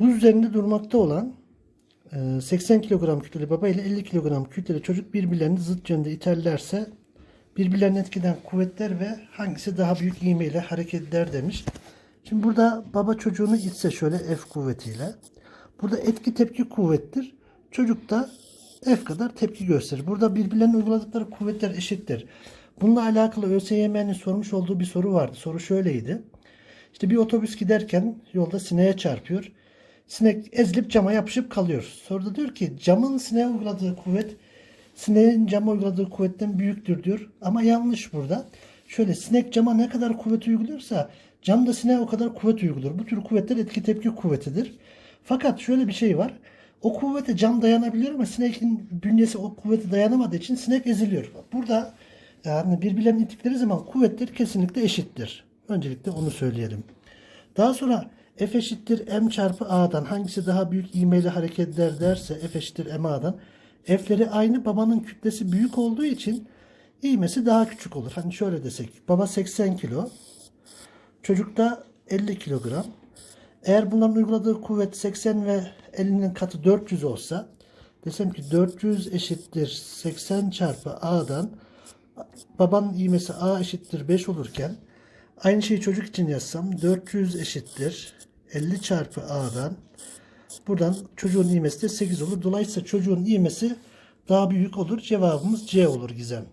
Buz üzerinde durmakta olan e, 80 kilogram kütleli baba ile 50 kilogram kütleli çocuk birbirlerini zıt yönde iterlerse birbirlerini etkiden kuvvetler ve hangisi daha büyük ivmeyle hareket eder demiş. Şimdi burada baba çocuğunu itse şöyle F kuvvetiyle. Burada etki tepki kuvvettir. Çocuk da F kadar tepki gösterir. Burada birbirlerine uyguladıkları kuvvetler eşittir. Bununla alakalı ÖSYM'nin sormuş olduğu bir soru vardı. Soru şöyleydi. İşte bir otobüs giderken yolda sineğe çarpıyor. Sinek ezilip cama yapışıp kalıyor. Soruda diyor ki camın sineğe uyguladığı kuvvet sineğin cama uyguladığı kuvvetten büyüktür diyor. Ama yanlış burada. Şöyle sinek cama ne kadar kuvvet uyguluyorsa cam da sineğe o kadar kuvvet uygulur. Bu tür kuvvetler etki tepki kuvvetidir. Fakat şöyle bir şey var. O kuvvete cam dayanabiliyor ama sinekin bünyesi o kuvvete dayanamadığı için sinek eziliyor. Burada yani birbirlerini ittikleri zaman kuvvetler kesinlikle eşittir. Öncelikle onu söyleyelim. Daha sonra F eşittir M çarpı A'dan hangisi daha büyük ivmeyle hareket eder derse F eşittir M A'dan F'leri aynı babanın kütlesi büyük olduğu için ivmesi daha küçük olur. Hani şöyle desek baba 80 kilo çocuk da 50 kilogram. Eğer bunların uyguladığı kuvvet 80 ve 50'nin katı 400 olsa desem ki 400 eşittir 80 çarpı A'dan babanın ivmesi A eşittir 5 olurken aynı şeyi çocuk için yazsam 400 eşittir 50 çarpı A'dan buradan çocuğun ivmesi de 8 olur. Dolayısıyla çocuğun ivmesi daha büyük olur. Cevabımız C olur Gizem.